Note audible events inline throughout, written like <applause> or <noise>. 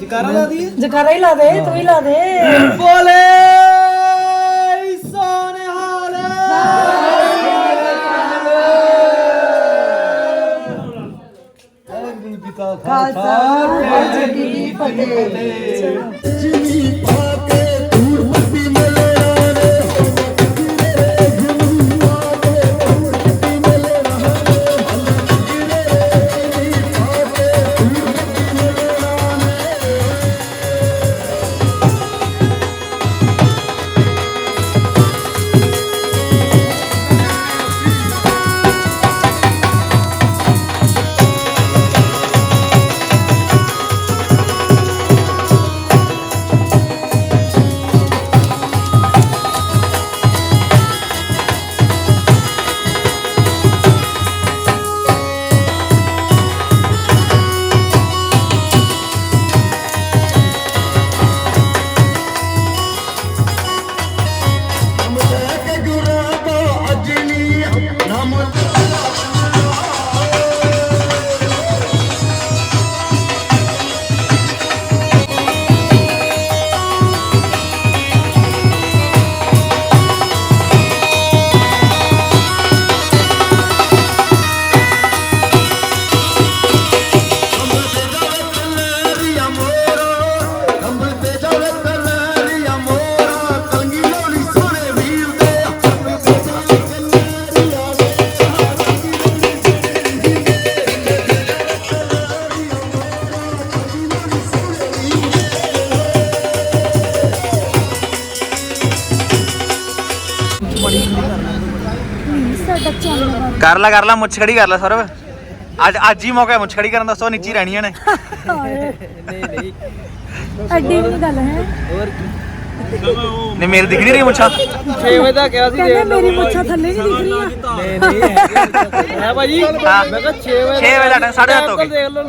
ਜਕਾਰਾ ਲਾ ਦੀ ਜਕਾਰਾ ਹੀ ਲਾ ਦੇ ਤੂੰ ਹੀ ਲਾ ਦੇ। ਬੋਲੇ ਸੋਨੇ ਹਾਲ। ਖਾਲਸਾ ਵਾਹਿਗੁਰੂ ਜੀ ਕੀ ਫਤਿਹ। ਕਰ ਲੈ ਕਰ ਲੈ ਮੁੱਛ ਖੜੀ ਕਰ ਲੈ ਸੌਰਵ। ਅੱਜ ਅੱਜ ਹੀ ਮੌਕਾ ਹੈ ਮੁੱਛ ਖੜੀ ਕਰਨ ਦਾ ਸੋ ਨੀਚੇ ਹੀ ਰਹਿਣੀਆਂ ਨੇ ਐਡੀ ਵੀ ਗੱਲ ਹੈ। ਨੇ ਮੇਰੇ ਦਿਖ ਨਹੀਂ ਰਹੀ ਮੁੱਛਾਂ। 6 ਵਜੇ ਦਾ ਕਿਹਾ ਸੀ ਕਹਿੰਦੇ ਮੇਰੀ ਮੁੱਛਾਂ ਥੱਲੇ ਨਹੀਂ ਦਿਖ ਰਹੀਆਂ। ਨਹੀਂ ਨਹੀਂ ਹੈ ਭਾਜੀ? ਹਾਂ। ਮੈਂ ਕਿਹਾ 6 ਵਜੇ 6 ਵਜੇ ਦਾ ਟਾਈਮ 7:30 ਹੋ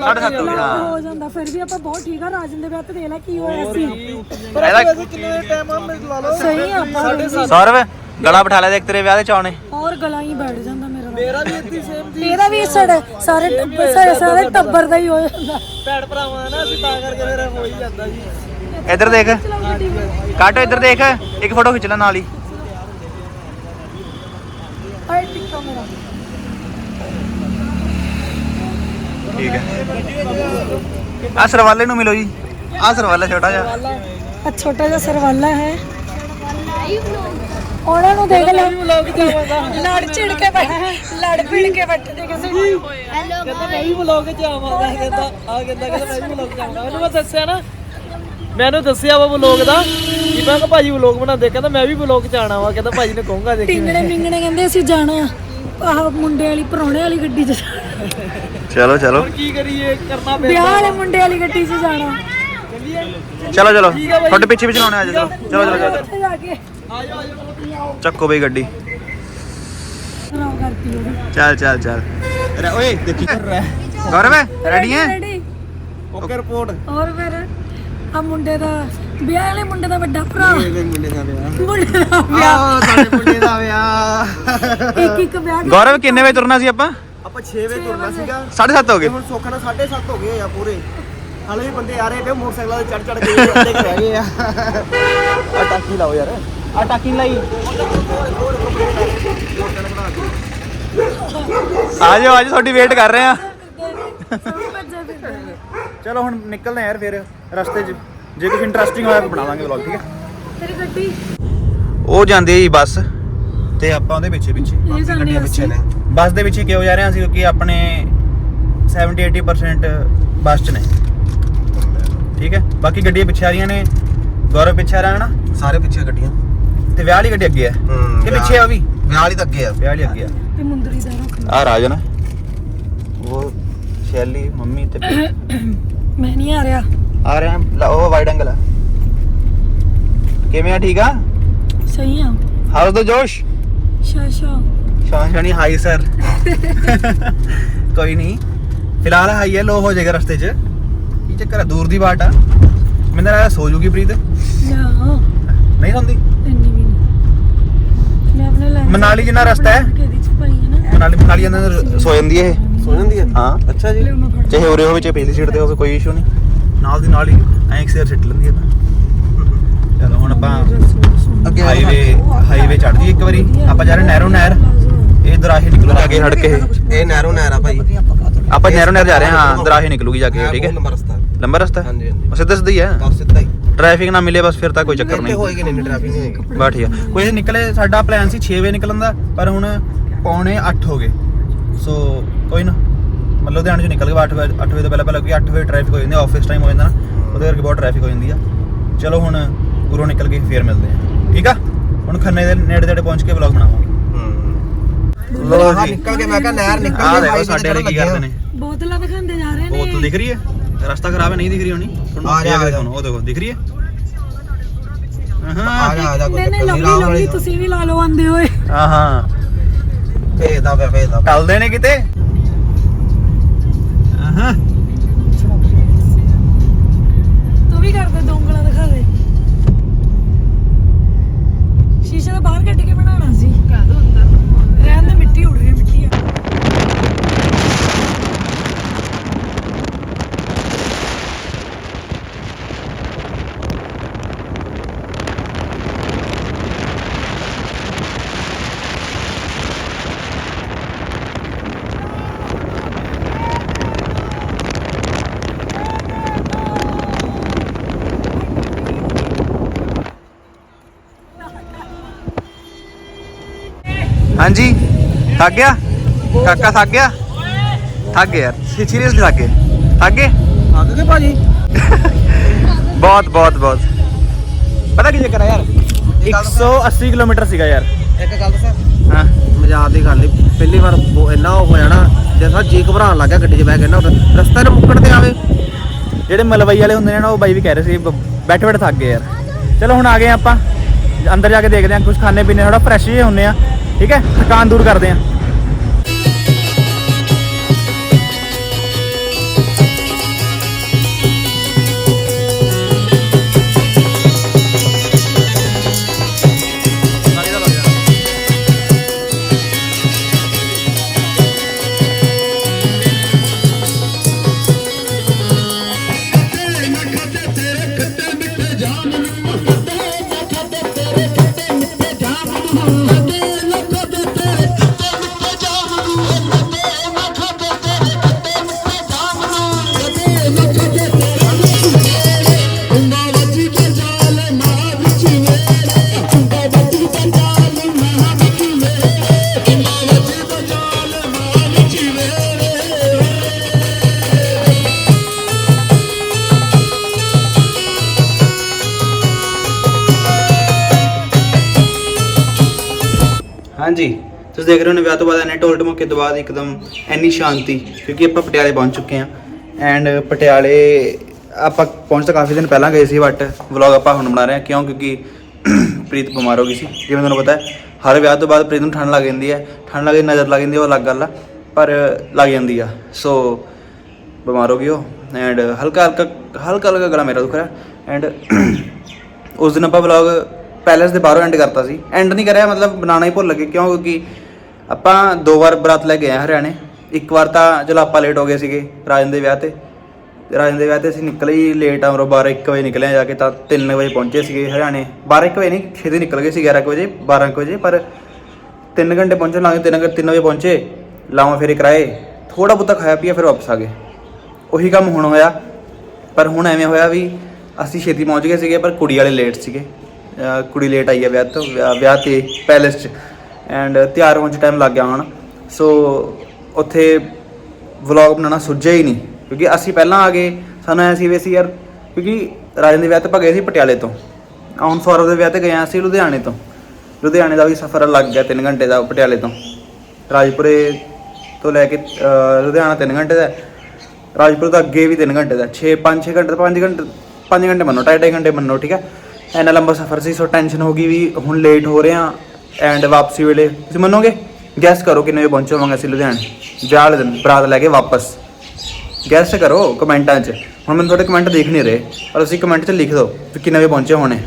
7:30 ਹੋ ਹਾਂ। ਹੋ ਜਾਂਦਾ ਫਿਰ ਵੀ ਆਪਾਂ ਬਹੁਤ ਠੀਕ ਆ ਰਾਜਨ ਦੇ ਵਿਆਹ ਤੇ ਦੇਖ ਲੈ ਕੀ ਹੋਇਆ ਸੀ। ਪਰ ਇਹਦਾ- ਵੈਸੇ ਕਿੰਨੇ ਟਾਈਮ ਆ ਮੇਰੇ ਲਾ ਲਓ। ਸਹੀ ਆ ਆਪਾਂ। ਸੌਰਵ ਗਲਾ ਬਿਠਾ ਲੈ ਦੇਖ ਤੇਰੇ ਵਿਆਹ ਦੇ ਚੌਣੇ ਹੋਰ ਗਲਾ ਹੀ ਬੈਠ ਜਾਂਦਾ। ਮੇਰਾ ਵੀ ਇੱਥੇ ਸੇਮ ਸੀ ਮੇਰਾ ਵੀ ਸੜ ਸਾਰੇ ਟੱਬਰ ਸਾਰੇ ਸਾਰੇ ਟੱਬਰ ਦਾ ਹੀ ਹੋ ਜਾਂਦਾ। ਭੈਣ ਭਰਾਵਾਂ ਨਾ ਅਸੀਂ ਤਾਂ ਕਰਕੇ ਫਿਰ ਹੋ ਹੀ ਜਾਂਦਾ ਜੀ। ਇੱਧਰ ਦੇਖ। ਕੱਟ ਇੱਧਰ ਦੇਖ ਇੱਕ ਫੋਟੋ ਖਿੱਚ ਲੈ ਨਾਲ ਹੀ। ਆਈ ਟਿੱਕਾ ਮੇਰਾ ਠੀਕ ਹੈ। ਆ ਸਰਵਾਲੇ ਨੂੰ ਮਿਲੋ ਜੀ। ਆ ਸਰਵਾਲਾ ਛੋਟਾ ਜਿਹਾ। ਆ ਛੋਟਾ ਜਿਹਾ ਸਰਵਾਲਾ ਹੈ। ਉਹਨਾਂ ਨੂੰ ਦੇਖ ਲੈ। ਲੜ ਚਿੜ ਕੇ ਬੈਠੇ ਲੜ ਭਿੜ ਕੇ ਬੈਠੇ ਨੇ। ਕਿਸੇ ਕਹਿੰਦਾ ਮੈਂ ਵੀ ਵਲੌਗ 'ਚ ਆਵਾਂਗਾ। ਕਹਿੰਦਾ ਆ ਕਹਿੰਦਾ ਕਹਿੰਦਾ ਮੈਂ ਵੀ ਵਲੌਗ 'ਚ ਆਵਾਂਗਾ। ਉਹਨੂੰ ਮੈਂ ਦੱਸਿਆ ਨਾ ਮੈਨੂੰ ਦੱਸਿਆ ਵਾ ਵਲੌਗ ਦਾ। ਕਿ ਮੈਂ ਕਿਹਾ ਭਾਜੀ ਵਲੌਗ ਬਣਾਉਂਦੇ। ਕਹਿੰਦਾ ਮੈਂ ਵੀ ਵਲੌਗ 'ਚ ਆਣਾ ਵਾ। ਕਹਿੰਦਾ ਭਾਜੀ ਨੇ ਕਹੂੰਗਾ ਦੇਖੀ ਟਿੰਗਣੇ ਮਿੰਗਣੇ ਕਹਿੰਦੇ ਅਸੀਂ ਜਾਣਾ। ਆਹ ਮੁੰਡੇ ਵਾਲੀ ਪਰੌਣੇ ਵਾਲੀ ਗੱਡੀ 'ਚ। ਚਲੋ ਚਲੋ। ਕੀ ਕਰੀਏ? ਕਰਨਾ ਵਿਆਹ ਵਾਲੇ ਮੁੰਡੇ ਵਾਲੀ ਗੱਡੀ 'ਚ ਜਾਣਾ। ਚਲੋ ਚਲੋ। ਤੁਹਾਡੇ ਪਿੱਛੇ ਵੀ ਚਲਾਉਣੇ ਅੱਜ ਚਲੋ ਚਲੋ ਚਲੋ ਚਲੋ। ਉੱਥੇ ਜਾ ਕੇ। ਚੱਕੋ ਬਈ ਗੱਡੀ। ਚੱਲ ਚੱਲ ਚੱਲ। ਓਏ ਦੇਖੀ ਕਰ ਰਿਹਾ ਗੌਰਵ ਰੈਡੀ ਹੈ? ਓਕੇ ਰਿਪੋਰਟ ਹੋਰ ਫਿਰ ਆ ਮੁੰਡੇ ਦਾ ਵਿਆਹ ਵਾਲੇ ਮੁੰਡੇ ਦਾ ਵੱਡਾ ਭਰਾ। ਮੁੰਡੇ ਦਾ ਵਿਆਹ। ਮੁੰਡੇ ਦਾ ਵਿਆਹ। ਤੁਹਾਡੇ ਮੁੰਡੇ ਦਾ ਵਿਆਹ। ਇੱਕ ਇੱਕ ਵਿਆਹ ਗੌਰਵ ਕਿੰਨੇ ਵਜੇ ਤੁਰਨਾ ਸੀ ਆਪਾਂ? ਆਪਾਂ 6 ਵਜੇ ਤੁਰਨਾ ਸੀਗਾ। 7:30 ਹੋ ਗਏ। ਹੁਣ ਸੋਖਾ ਨਾਲ 7:30 ਹੋ ਗਏ ਆ ਪੂਰੇ। ਹਾਲੇ ਵੀ ਬੰਦੇ ਆ ਰਹੇ ਪਏ ਮੋਟਰਸਾਈਕਲਾਂ ਤੇ ਚੜ ਚੜ ਕੇ ਕੁ ਰਹਿ ਗਏ ਆ। ਆ ਟਾਕੀ ਲਾਓ ਯਾਰ। ਆ ਟਾਕੀ ਲਾਈ? ਆ ਜਾਓ ਅੱਜ ਤੁਹਾਡੀ ਵੇਟ ਕਰ ਰਹੇ ਆ ਨੇ। ਚਲੋ ਹੁਣ ਨਿਕਲਦੇ ਆ ਯਾਰ ਫਿਰ ਰਸਤੇ 'ਚ। ਜੇ ਕੁਝ ਇੰਟਰਸਟਿੰਗ ਹੋਇਆ ਤਾਂ ਬਣਾਵਾਂਗੇ ਵਲੌਗ ਠੀਕ ਹੈ? ਤੇਰੀ ਗੱਡੀ। ਉਹ ਜਾਂਦੀ ਹੈ ਜੀ ਬੱਸ। ਤੇ ਆਪਾਂ ਉਹਦੇ ਪਿੱਛੇ ਪਿੱਛੇ। ਇਹ ਜਾਂਦੇ ਅਸੀਂ। ਬੱਸ ਦੇ ਪਿੱਛੇ ਕਿਉਂ ਜਾ ਰਹੇ ਹਾਂ ਅਸੀਂ? ਕਿਉਂਕਿ ਆਪਣੇ 70 80% ਬੱਸ 'ਚ ਨੇ। ਠੀਕ ਹੈ? ਬਾਕੀ ਗੱਡੀਆਂ ਪਿੱਛੇ ਆ ਰਹੀਆਂ ਨੇ। ਗੌਰਵ ਪਿੱਛੇ ਆ ਰਿਹਾ ਹੈ ਨਾ? ਸਾਰੇ ਪਿੱਛੇ ਗੱਡੀਆਂ। ਤੇ ਵਿਆਹ ਵਾਲੀ ਗੱਡੀ ਅੱਗੇ ਹੈ। ਹੂੰ ਕਿ ਪਿੱਛੇ ਆ ਉਹ ਵੀ? ਵਿਆਹ ਵਾਲੀ ਤਾਂ ਅੱਗੇ ਆ। ਵਿਆਹ ਵਾਲੀ ਅੱਗੇ ਆ। ਤੇ ਮੁੰਦਰੀ ਦਾ ਰੱਖ ਆ ਰਾਜਨ ਉਹ ਸ਼ੈਲੀ ਮੰਮੀ ਤੇ ਮੈਂ ਨਹੀਂ ਆ ਰਿਹਾ। ਆ ਰਹੇ ਆ ਉਹ ਵਾਈਡ ਐਂਗਲ ਆ। ਕਿਵੇਂ ਆ ਠੀਕ ਆ? ਸਹੀ ਆ। ਹਾਊਸ ਦਾ ਜੋਸ਼? ਸ਼ਾ ਸ਼ਾ ਸ਼ਾਨ ਹਾਈ ਸਰ ਕੋਈ ਨਹੀਂ। ਫਿਲਹਾਲ ਹਾਈ ਹੈ ਲੋ ਹੋ ਜਾਏਗਾ ਰਸਤੇ 'ਚ। ਕੀ ਚੱਕਰ ਹੈ ਦੂਰ ਦੀ ਬਾਟ ਆ। ਮੈਨੂੰ ਲੱਗਦਾ ਸੋ ਜੂਗੀ ਪ੍ਰੀਤ। ਨਾ। ਨਹੀਂ ਹੁੰਦੀ ਮੈਂ ਆਪਣੇ ਲੈ ਮਨਾਲੀ ਜਿੰਨਾ ਰਸਤਾ ਹੈ। ਕਿਹਦੀ ਚ ਪਾਈ ਹੈ ਨਾ? ਮਨਾਲੀ ਮਨਾਲੀ ਅੰਦਰ ਸੋ ਜਾਂਦੀ ਹੈ ਇਹ। ਸੋ ਜਾਂਦੀ ਹੈ? ਹਾਂ। ਅੱਛਾ ਜੀ। ਫੜ ਚਾਹੇ ਉਰੇ ਹੋਵੇ ਚਾਹੇ ਪਹਿਲੀ ਸੀਟ ਤੇ ਹੋਵੇ ਕੋਈ ਇਸ਼ੂ ਨਹੀਂ। ਨਾਲ ਦੀ ਨਾਲ ਹੀ ਐਂ ਸਿਰ ਸਿੱਟ ਲੈਂਦੀ ਹੈ ਤਾਂ। ਚਲੋ ਹੁਣ ਆਪਾਂ ਅੱਗੇ ਹਾਈਵੇ ਹਾਈਵੇ ਚੜ ਜੀ ਇੱਕ ਵਾਰੀ। ਆਪਾਂ ਜਾ ਰਹੇ ਨਹਿਰੋ ਨਹਿਰ। ਇਹ ਦਰਾਹੇ ਨਿਕਲੂ ਜਾ ਕੇ ਹੜ ਕੇ। ਇਹ। ਨਹਿਰੋ ਨਹਿਰ ਆ ਭਾਈ। ਆਪਾਂ ਨਹਿਰੋ ਨਹਿਰ ਜਾ ਰਹੇ ਹਾਂ। ਦਰਾਹੇ ਨਿਕਲੂਗੀ ਜਾ ਕੇ ਠੀਕ ਹੈ? ਨੰਬਰ ਰਸਤਾ ਲੰਬਾ ਰਸਤਾ। ਹਾਂਜੀ, ਹਾਂਜੀ। ਉਹ ਸਿੱਧਾ ਸਿੱਧਾ ਹੀ ਹੈ ਬਸ ਸਿੱਧਾ ਹੀ। ਟ੍ਰੈਫਿਕ ਨਾ ਮਿਲੇ ਬਸ ਫਿਰ ਤਾਂ ਕੋਈ ਚੱਕਰ ਇੱਥੇ ਨਹੀਂ ਹੋਏਗੀ ਨਹੀਂ ਟ੍ਰੈਫਿਕ ਨਹੀਂ ਹੋਏਗੀ ਬਾ ਠੀਕ ਆ ਕੋਈ ਨਿਕਲੇ ਸਾਡਾ ਪਲਾਨ ਸੀ 6 ਵਜੇ ਨਿਕਲਣ ਦਾ ਪਰ ਹੁਣ ਪੌਣੇ 8 ਹੋ ਗਏ ਸੋ ਕੋਈ ਨਾ ਮਤਲਬ ਲੁਧਿਆਣੇ ਚੋਂ ਨਿਕਲ ਗਏ 8 ਵਜੇ 8 ਵਜੇ ਤੋਂ ਪਹਿਲਾਂ ਪਹਿਲਾਂ ਕਿ 8 ਵਜੇ ਟ੍ਰੈਫਿਕ ਹੋ ਜਾਂਦੀ ਆਫਿਸ ਟਾਈਮ ਹੋ ਜਾਂਦਾ ਨਾ ਉਹਦੇ ਕਰਕੇ ਬਹੁਤ ਟ੍ਰੈਫਿਕ ਹੋ ਜਾਂਦੀ ਆ ਚਲੋ ਹੁਣ ਉਰੋਂ ਨਿਕਲ ਕੇ ਫੇਰ ਮਿਲਦੇ ਆ ਠੀਕ ਆ ਹੁਣ ਖੰਨੇ ਦੇ ਨੇੜੇ ਤੇੜੇ ਪਹੁੰਚ ਕੇ ਵਲੌਗ ਬਣਾਵਾਂਗੇ ਲੋ ਨਿਕਲ ਕੇ ਮੈਂ ਕਿਹਾ ਨਹਿਰ ਨਿਕਲ ਆਹ ਕੇ ਦੇਖੋ highway ਸਾਡੇ ਵਾਲੇ ਕੀ ਲੱਗੇ ਕਰਦੇ ਨੇ ਬੋਤਲਾਂ ਦਿਖਾਉਂਦੇ ਜਾ ਰਹੇ ਨੇ ਬੋਤਲ ਦਿਖ ਰਹੀ ਹੈ ਰਸਤਾ ਖਰਾਬ ਹੈ ਨਹੀਂ ਦਿਖ ਰਹੀ ਹੋਣੀ? ਤੁਹਾਨੂੰ ਆ ਜਾ, ਇਹ ਆ ਜਾ। ਦੇਖੋ ਉਹ ਦੇਖੋ ਦਿਖ ਰਹੀ ਹੈ? ਆ ਹਾਂ ਜਾ ਆ ਜਾ ਕੋਈ ਨਹੀਂ ਨਹੀਂ ਵਾਲੀ ਤੁਸੀਂ ਵੀ ਲਾ ਲਓ ਆਂਦੇ ਹੋਏ। ਹਾਂ ਹਾਂ। ਭੇਜਦਾ ਪਿਆ ਭੇਜਦਾ ਪਿਆ। ਟਲਦੇ ਨੇ ਕਿਤੇ? ਹਾਂ। ਹਾਂਜੀ। ਥੱਕ ਗਿਆ? ਕਾਕਾ ਥੱਕ ਗਿਆ? ਥੱਕ ਗਿਆ ਯਾਰ। ਸੀਰੀਅਸਲੀ ਥੱਕ ਗਏ। ਥੱਕ ਗਏ? ਅੱਗ ਕੇ ਭਾਜੀ। ਬਹੁਤ ਬਹੁਤ ਬਹੁਤ। ਪਤਾ ਕੀ ਚੱਕਰ ਆ ਯਾਰ? 180 ਕਿਲੋਮੀਟਰ ਸੀਗਾ ਯਾਰ। ਇੱਕ ਗੱਲ ਦੱਸਾਂ? ਹਾਂ। ਮਜ਼ਾਕ ਦੀ ਗੱਲ ਨਹੀਂ ਪਹਿਲੀ ਵਾਰ ਇੰਨਾ ਉਹ ਹੋਇਆ ਨਾ ਜੈਸਾ ਜੀ ਘਬਰਾਉਣ ਲੱਗਾ ਗੱਡੀ 'ਚ ਬਹਿ ਕੇ ਨਾ ਰਸਤੇ ਨੂੰ ਮੁੱਕਣ ਤੇ ਆਵੇ। ਜਿਹੜੇ ਮਲਵਈ ਵਾਲੇ ਹੁੰਦੇ ਨੇ ਨਾ ਉਹ ਬਾਈ ਵੀ ਕਹਿ ਰਹੇ ਸੀ ਬੈਠੇ ਬੈਠੇ ਥੱਕ ਗਏ ਯਾਰ। ਚਲੋ ਹੁਣ ਆ ਗਏ ਆਪਾਂ। ਅੰਦਰ ਜਾ ਕੇ ਦੇਖਦੇ ਹਾਂ ਕੁਝ ਖਾਣੇ ਪੀਣੇ ਥੋੜਾ ਫਰੈਸ਼ ਜਿਹੇ ਹੁੰਨੇ ਆ ਠੀਕ ਹੈ? ਥਕਾਨ ਦੂਰ ਕਰਦੇ ਆ ਹਾਂਜੀ। ਤੁਸੀਂ ਦੇਖ ਰਹੇ ਹੋ ਨੇ ਵਿਆਹ ਤੋਂ ਬਾਅਦ ਐਨੇ ਢੋਲ ਢਮਕੇ ਤੋਂ ਬਾਅਦ ਇੱਕਦਮ ਐਨੀ ਸ਼ਾਂਤੀ, ਕਿਉਂਕਿ ਆਪਾਂ ਪਟਿਆਲੇ ਪਹੁੰਚ ਚੁੱਕੇ ਹਾਂ। ਐਂਡ ਪਟਿਆਲੇ ਆਪਾਂ ਪਹੁੰਚ ਤਾਂ ਕਾਫੀ ਦਿਨ ਪਹਿਲਾਂ ਗਏ ਸੀ ਬਟ ਵਲੌਗ ਆਪਾਂ ਹੁਣ ਬਣਾ ਰਹੇ ਹਾਂ। ਕਿਉਂ? ਕਿਉਂਕਿ <clears throat> ਪ੍ਰੀਤ ਬਿਮਾਰ ਹੋ ਗਈ ਸੀ। ਜਿਵੇਂ ਤੁਹਾਨੂੰ ਪਤਾ ਹੈ, ਹਰ ਵਿਆਹ ਤੋਂ ਬਾਅਦ ਪ੍ਰੀਤ ਨੂੰ ਠੰਡ ਲੱਗ ਜਾਂਦੀ ਹੈ। ਠੰਡ ਲੱਗ ਨਜ਼ਰ ਲੱਗ ਜਾਂਦੀ ਉਹ ਅਲੱਗ ਗੱਲ ਆ, ਪਰ ਲੱਗ ਜਾਂਦੀ ਆ। ਸੋ ਬਿਮਾਰ ਹੋ ਗਈ ਉਹ। ਐਂਡ ਹਲਕਾ ਹਲਕਾ ਹਲਕਾ ਹਲਕਾ ਗਲਾ ਮੇਰਾ ਦੁਖ ਰਿਹਾ। ਐਂਡ <clears throat> ਉਸ ਦਿਨ ਆਪਾਂ ਵਲੌਗ ਪੈਲੇਸ ਦੇ ਬਾਹਰੋਂ ਐਂਡ ਕਰਤਾ ਸੀ। ਐਂਡ ਨਹੀਂ ਕਰਿਆ, ਮਤਲਬ ਬਣਾਉਣਾ ਹੀ ਭੁੱਲ ਗਏ। ਕਿਉਂ? ਕਿਉਂਕਿ ਆਪਾਂ ਦੋ ਵਾਰ ਬਰਾਤ ਲੈ ਕੇ ਆਏ ਹਾਂ ਹਰਿਆਣੇ। ਇੱਕ ਵਾਰ ਤਾਂ ਚਲੋ ਆਪਾਂ ਲੇਟ ਹੋ ਗਏ ਸੀਗੇ ਰਾਜਨ ਦੇ ਵਿਆਹ ਤੇ। ਰਾਜਨ ਦੇ ਵਿਆਹ ਤੇ ਅਸੀਂ ਨਿਕਲੇ ਹੀ ਲੇਟ ਆ ਮਰੋ 12 1 ਵਜੇ ਨਿਕਲੇ ਜਾ ਕੇ ਤਾਂ 3 ਵਜੇ ਪਹੁੰਚੇ ਸੀਗੇ ਹਰਿਆਣੇ। 12 1 ਵਜੇ ਨਹੀਂ ਛੇਤੀ ਨਿਕਲ ਗਏ ਸੀ 11 ਕੁ ਵਜੇ 12 ਕੁ ਵਜੇ, ਪਰ 3 ਘੰਟੇ ਪਹੁੰਚਣ ਲੱਗੇ 3 3 ਵਜੇ ਪਹੁੰਚੇ। ਲਾਵਾਂ ਫੇਰੇ ਕਰਾਏ। ਥੋੜਾ ਬਹੁਤਾ ਖਾਇਆ ਪੀਆ ਫਿਰ ਵਾਪਸ ਆ ਗਏ। ਉਹੀ ਕੰਮ ਹੁਣ ਹੋਇਆ। ਪਰ ਹੁਣ ਐਵੇਂ ਹੋਇਆ ਵੀ ਅਸੀਂ ਛੇਤੀ ਪਹੁੰਚ ਗਏ ਸੀਗੇ, ਪਰ ਕੁੜੀ ਵਾਲੇ ਲੇਟ ਸੀਗੇ। ਕੁੜੀ ਲੇਟ ਆਈ ਹੈ ਵਿਆਹ ਤੋਂ ਵਿਆਹ ਵਿਆਹ ਤੇ ਪੈਲੇਸ 'ਚ। ਐਂਡ ਤਿਆਰ ਹੋਣ 'ਚ ਟਾਈਮ ਲੱਗ ਗਿਆ ਹੁਣ। ਸੋ ਉੱਥੇ ਵਲੌਗ ਬਣਾਉਣਾ ਸੁੱਝਿਆ ਹੀ ਨਹੀਂ। ਕਿਉਂਕਿ ਅਸੀਂ ਪਹਿਲਾਂ ਆ ਗਏ ਸਾਨੂੰ ਐ ਸੀ ਵੀ ਅਸੀਂ ਯਾਰ ਕਿਉਂਕਿ ਰਾਜਨ ਦੇ ਵਿਆਹ ਤੇ ਆਪਾਂ ਗਏ ਸੀ ਪਟਿਆਲੇ ਤੋਂ। ਆਹ ਹੁਣ ਸੌਰਵ ਦੇ ਵਿਆਹ ਤੇ ਗਏ ਹਾਂ ਅਸੀਂ ਲੁਧਿਆਣੇ ਤੋਂ। ਲੁਧਿਆਣੇ ਦਾ ਵੀ ਸਫ਼ਰ ਲੱਗ ਗਿਆ 3 ਘੰਟੇ ਦਾ ਪਟਿਆਲੇ ਤੋਂ। ਰਾਜਪੁਰੇ ਤੋਂ ਲੈ ਕੇ ਅਹ, ਲੁਧਿਆਣਾ 3 ਘੰਟੇ ਦਾ। ਹੈ। ਰਾਜਪੁਰ ਤੋਂ ਅੱਗੇ ਵੀ 3 ਘੰਟੇ ਦਾ। 6 5 6 ਘੰਟੇ 5 ਘੰਟੇ 5 ਘੰਟੇ ਮੰਨੋ ਢਾਈ ਢਾਈ ਘੰਟੇ ਮੰਨੋ ਠੀਕ ਹੈ ਇੰਨਾ ਲੰਬਾ ਸਫ਼ਰ ਸੀ, ਸੋ ਟੈਨਸ਼ਨ ਹੋ ਗਈ ਵੀ ਹੁਣ ਲੇਟ ਹੋ ਰਹੇ ਹਾਂ ਐਂਡ ਵਾਪਸੀ ਵੇਲੇ। ਤੁਸੀਂ ਮੰਨੋਗੇ? ਗੈਸ ਕਰੋ ਕਿੰਨੇ ਵਜੇ ਪਹੁੰਚੇ ਹੋਵਾਂਗੇ ਅਸੀਂ ਲੁਧਿਆਣੇ। ਵਿਆਹ ਵਾਲੇ ਦਿਨ, ਬਰਾਤ ਲੈ ਕੇ ਵਾਪਸ। ਗੈਸ ਕਰੋ ਕਮੈਂਟਾਂ 'ਚ। ਹੁਣ ਮੈਨੂੰ ਤੁਹਾਡੇ ਕਮੈਂਟ ਦੇਖ ਨਹੀਂ ਰਹੇ, ਪਰ ਤੁਸੀਂ ਕਮੈਂਟ 'ਚ ਲਿਖ ਦਿਓ ਕਿ ਕਿੰਨੇ ਵਜੇ ਪਹੁੰਚੇ ਹੋਣੇ।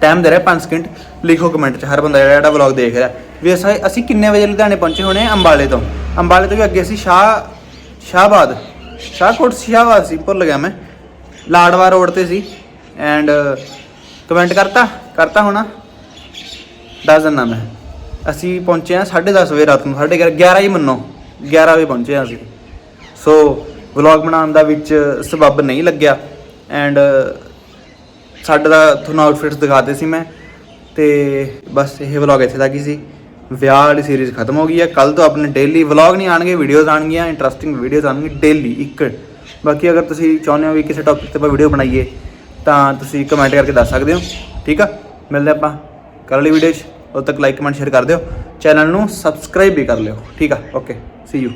ਟਾਈਮ ਦੇ ਰਿਹਾ 5 ਸਕਿੰਟ ਲਿਖੋ ਕਮੈਂਟ 'ਚ। ਹਰ ਬੰਦਾ ਜਿਹੜਾ ਜਿਹੜਾ ਵਲੌਗ ਦੇਖ ਰਿਹਾ। ਵੀ ਅਸਾਂ ਅਸੀਂ ਕਿੰਨੇ ਵਜੇ ਲੁਧਿਆਣੇ ਪਹੁੰਚੇ ਹੋਣੇ ਅੰਬਾਲੇ ਤੋਂ। ਅੰਬਾਲੇ ਤੋਂ ਵੀ ਅੱਗੇ ਅਸੀਂ ਸ਼ਾਹ ਸ਼ਾਹਬਾਦ। ਸ਼ਾਹਕੋਟ ਸ਼ਾਹਬਾਦ ਸੀ, ਭੁੱਲ ਗਿਆ ਮੈਂ। ਲਾੜਵਾ ਰੋਡ ਤੇ ਸੀ। ਐਂਡ ਕਮੈਂਟ uh, ਕਰਤਾ ਕਰਤਾ ਹੋਣਾ। ਦੱਸ ਦਿੰਦਾ ਮੈਂ। ਅਸੀਂ ਪਹੁੰਚੇ ਆ 10:30 ਵਜੇ ਰਾਤ ਨੂੰ 11:30 11 ਹੀ ਮੰਨੋ 11 ਵਜੇ ਪਹੁੰਚੇ ਆ ਅਸੀਂ। ਸੋ ਵਲੌਗ ਬਣਾਉਣ ਦਾ ਵਿੱਚ ਸਬੱਬ ਨਹੀਂ ਲੱਗਿਆ। ਐਂਡ ਸਾਡਾ ਦਾ ਤੁਹਾਨੂੰ ਆਊਟਫਿਟਸ ਦਿਖਾਤੇ ਸੀ ਮੈਂ। ਤੇ ਬਸ ਇਹ ਵਲੌਗ ਇੱਥੇ ਤੱਕ ਹੀ ਸੀ। ਵਿਆਹ ਵਾਲੀ ਸੀਰੀਜ਼ ਖਤਮ ਹੋ ਗਈ ਹੈ। ਕੱਲ ਤੋਂ ਆਪਣੇ ਡੇਲੀ ਵਲੌਗ ਨਹੀਂ ਆਣਗੇ ਵੀਡੀਓਜ਼ ਆਣਗੀਆਂ ਇੰਟਰਸਟਿੰਗ ਵੀਡੀਓਜ਼ ਆਣਗੀਆਂ ਡੇਲੀ ਇੱਕ। ਬਾਕੀ ਅਗਰ ਤੁਸੀਂ ਚਾਹੁੰਦੇ ਹੋ ਵੀ ਕਿਸੇ ਟੌਪਿਕ ਤੇ ਆਪਾਂ ਵੀਡੀਓ ਬਣਾਈਏ ਤਾਂ ਤੁਸੀਂ ਕਮੈਂਟ ਕਰਕੇ ਦੱਸ ਸਕਦੇ ਹੋ, ਠੀਕ ਆ? ਮਿਲਦੇ ਆਪਾਂ ਕੱਲ੍ਹ ਵਾਲੀ ਵੀਡੀਓ 'ਚ। ਉਦੋਂ ਤੱਕ ਲਾਈਕ ਕਮੈਂਟ ਸ਼ੇਅਰ ਕਰ ਦਿਓ। ਚੈਨਲ ਨੂੰ ਸਬਸਕ੍ਰਾਈਬ ਵੀ ਕਰ ਲਿਓ, ਠੀਕ ਆ? Okay C you